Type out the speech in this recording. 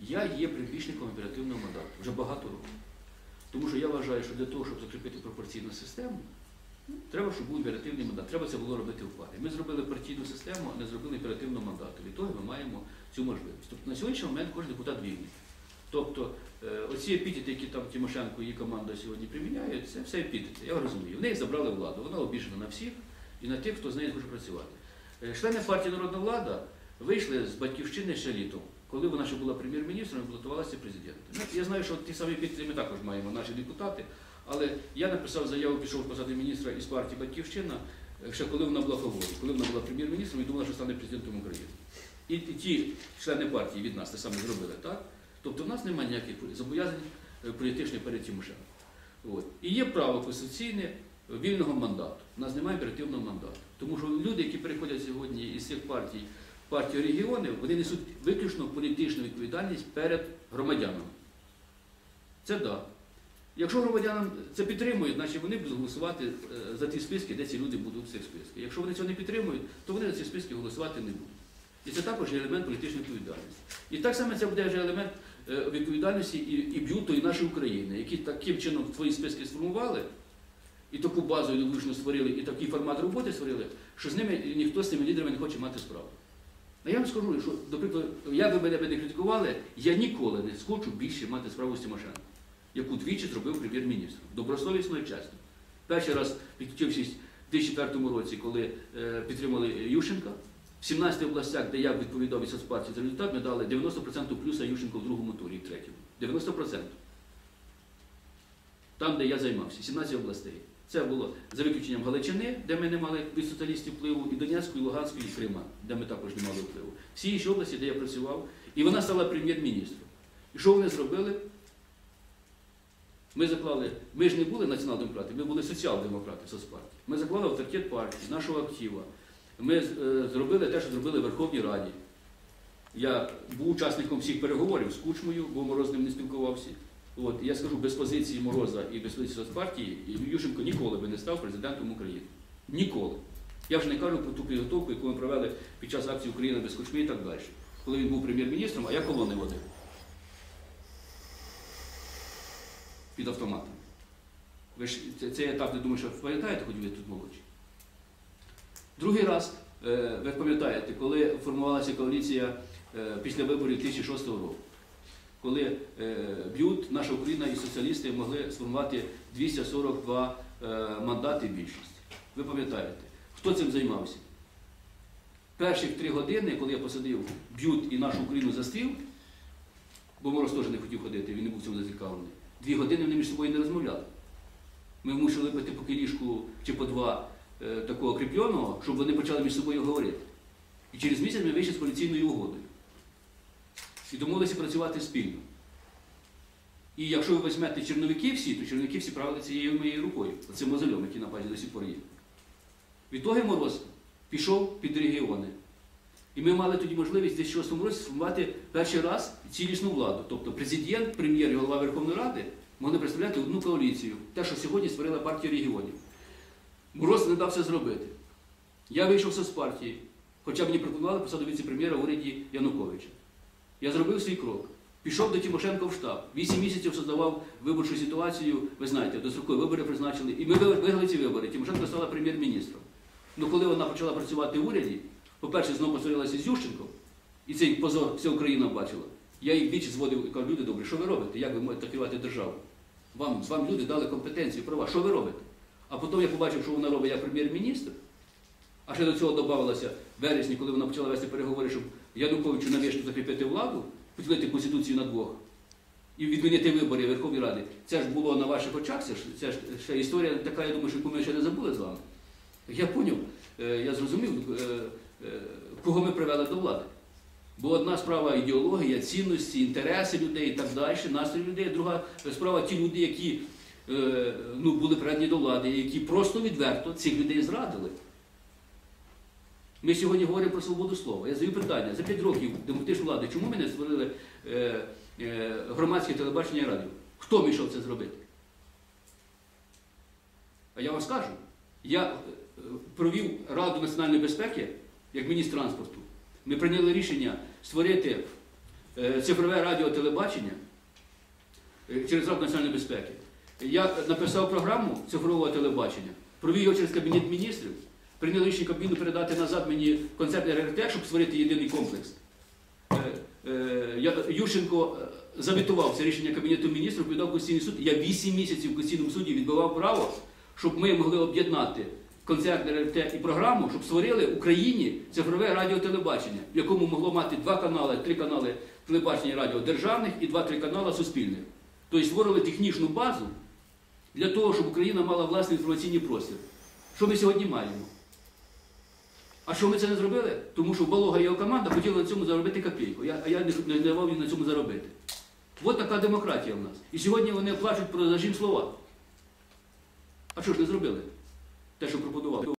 Я є прибічником оперативного мандату вже багато років. Тому що я вважаю, що для того, щоб закріпити пропорційну систему, треба, щоб був оперативний мандат. Треба це було робити в парі. Ми зробили партійну систему, а не зробили оперативного мандату. Від того ми маємо цю можливість. Тобто на сьогоднішній момент кожен депутат вільний. Тобто е, оці епітети, які там Тимошенко і її команда сьогодні приміняють, це все епітети. Я розумію. В неї забрали владу. Вона обіжена на всіх і на тих, хто з нею хоче працювати. Е, Члени партії Народна влада вийшли з батьківщини ще літом, коли вона ще була прем'єр-міністром балотувалася президентом. Ну, Я знаю, що ті самі епітети ми також маємо, наші депутати. Але я написав заяву, пішов з посади міністра із партії Батьківщина, е, ще коли вона була фавором, коли вона була прем'єр-міністром і думала, що стане президентом України. І, і ті члени партії від нас те саме зробили, так? Тобто в нас немає ніяких зобов'язань е, політичних перед Тимошенко. От. І є право конституційне вільного мандату. У нас немає оперативного мандату. Тому що люди, які переходять сьогодні із цих партій в партію регіонів, вони несуть виключно політичну відповідальність перед громадянами. Це так. Да. Якщо громадянам це підтримують, значить вони будуть голосувати е, за ті списки, де ці люди будуть в цих списках. Якщо вони цього не підтримують, то вони за ці списки голосувати не будуть. І це також є елемент політичної відповідальності. І так само це буде вже елемент е, відповідальності і, і б'юту, і нашої України, які таким чином свої списки сформували, і таку базу ідеологічну створили, і такий формат роботи створили, що з ними ніхто з цими лідерами не хоче мати справу. А я вам скажу, що, до прикладу, як би мене б не критикували, я ніколи не схочу більше мати справу з Тимошенко, яку двічі зробив прем'єр-міністр. Добросовісно і чесно. Перший раз підключившись в 2004 році, коли е, підтримали Ющенка, в 17 областях, де я відповідав від соцпартії за результат, ми дали 90% плюса Ющенко в другому турі, в третьому. 90%. Там, де я займався, 17 областей. Це було за виключенням Галичини, де ми не мали від соціалістів впливу, і Донецької, і Луганської, і Крима, де ми також не мали впливу. Всі інші області, де я працював, і вона стала прем'єр-міністром. І що вони зробили? Ми заклали, ми ж не були націонал-демократи, ми були соціал-демократи соцпартії. Ми заклали авторитет партії, нашого актива. Ми е, зробили те, що зробили в Верховній Раді. Я був учасником всіх переговорів з Кучмою, бо Мороз ним не спілкувався. От, я скажу, без позиції Мороза і без позиції соцпартії Ющенко ніколи би не став президентом України. Ніколи. Я вже не кажу про ту підготовку, яку ми провели під час акції Україна без Кучми і так далі. Коли він був прем'єр-міністром, а я колони водив. Під автоматом. Ви ж це- цей етап, я думаю, що пам'ятаєте, хоч ви тут молодші. Другий раз, е, ви пам'ятаєте, коли формувалася коаліція е, після виборів 2006 року, коли е, б'ют, наша Україна і соціалісти могли сформувати 242 е, мандати більшість. Ви пам'ятаєте, хто цим займався? Перших три години, коли я посадив б'ют і нашу Україну за стіл, бо Мороз теж не хотів ходити, він не був цьому зацікавлений, дві години вони між собою не розмовляли. Ми мусили пити по кілішку чи по два е, такого кріпленого, щоб вони почали між собою говорити. І через місяць ми вийшли з коаліційною угодою. І домовилися працювати спільно. І якщо ви візьмете черновики всі, то черновики всі правили цією моєю рукою. Оце мозольом, який на пазі до сих пор є. Відтоді Мороз пішов під регіони. І ми мали тоді можливість в 2006 році сформувати перший раз цілісну владу. Тобто президент, прем'єр і голова Верховної Ради могли представляти одну коаліцію. Те, що сьогодні створила партія регіонів. Мороз не дав це зробити. Я вийшов з соцпартії, хоча мені пропонували посаду віце-прем'єра в уряді Януковича. Я зробив свій крок. Пішов до Тимошенко в штаб. Вісім місяців создавав виборчу ситуацію, ви знаєте, дострокові вибори призначили. І ми виграли ці вибори. Тимошенко стала прем'єр-міністром. Ну коли вона почала працювати в уряді, по-перше, знову посварилася з Ющенком, і цей позор вся Україна бачила. Я їх двічі зводив і кажу, люди добрі, що ви робите? Як ви можете керувати державу? Вам, вам люди дали компетенцію, права. Що ви робите? А потім я побачив, що вона робить як прем'єр-міністр. А ще до цього додавалося в вересні, коли вона почала вести переговори, щоб Януковичу навіщо закріпити владу, поділити Конституцію на двох і відмінити вибори Верховної Ради. Це ж було на ваших очах, це ж, це ж ще історія така, я думаю, що ми ще не забули з вами. Я поняв, е, я зрозумів, е, е, кого ми привели до влади. Бо одна справа ідеологія, цінності, інтереси людей і так далі, настрій людей, друга справа ті люди, які ну, були приведені до влади, які просто відверто цих людей зрадили. Ми сьогодні говоримо про свободу слова. Я задаю питання, за 5 років демократичної влади, чому ми не створили е, е, громадське телебачення і радіо? Хто мішав це зробити? А я вам скажу, я е, провів Раду національної безпеки як міністр транспорту. Ми прийняли рішення створити е, цифрове радіо телебачення е, через Рад національної безпеки. Я написав програму цифрового телебачення, провів його через Кабінет міністрів, прийняли рішення Кабміну передати назад мені концепт РРТ, щоб створити єдиний комплекс. Е, е, Ющенко е, завітував це рішення Кабінету міністрів, подав Конституційний суд. Я 8 місяців в Конституційному суді відбивав право, щоб ми могли об'єднати концерт РРТ і програму, щоб створили Україні цифрове радіотелебачення, в якому могло мати два канали, три канали телебачення радіо державних і два-три канали суспільних. Тобто створили технічну базу для того, щоб Україна мала власний інформаційний простір. Що ми сьогодні маємо? А що ми це не зробили? Тому що Балога і його команда хотіли на цьому заробити копійку, а я не, давав їм на цьому заробити. От така демократія в нас. І сьогодні вони плачуть про зажим слова. А що ж не зробили? Те, що пропонували.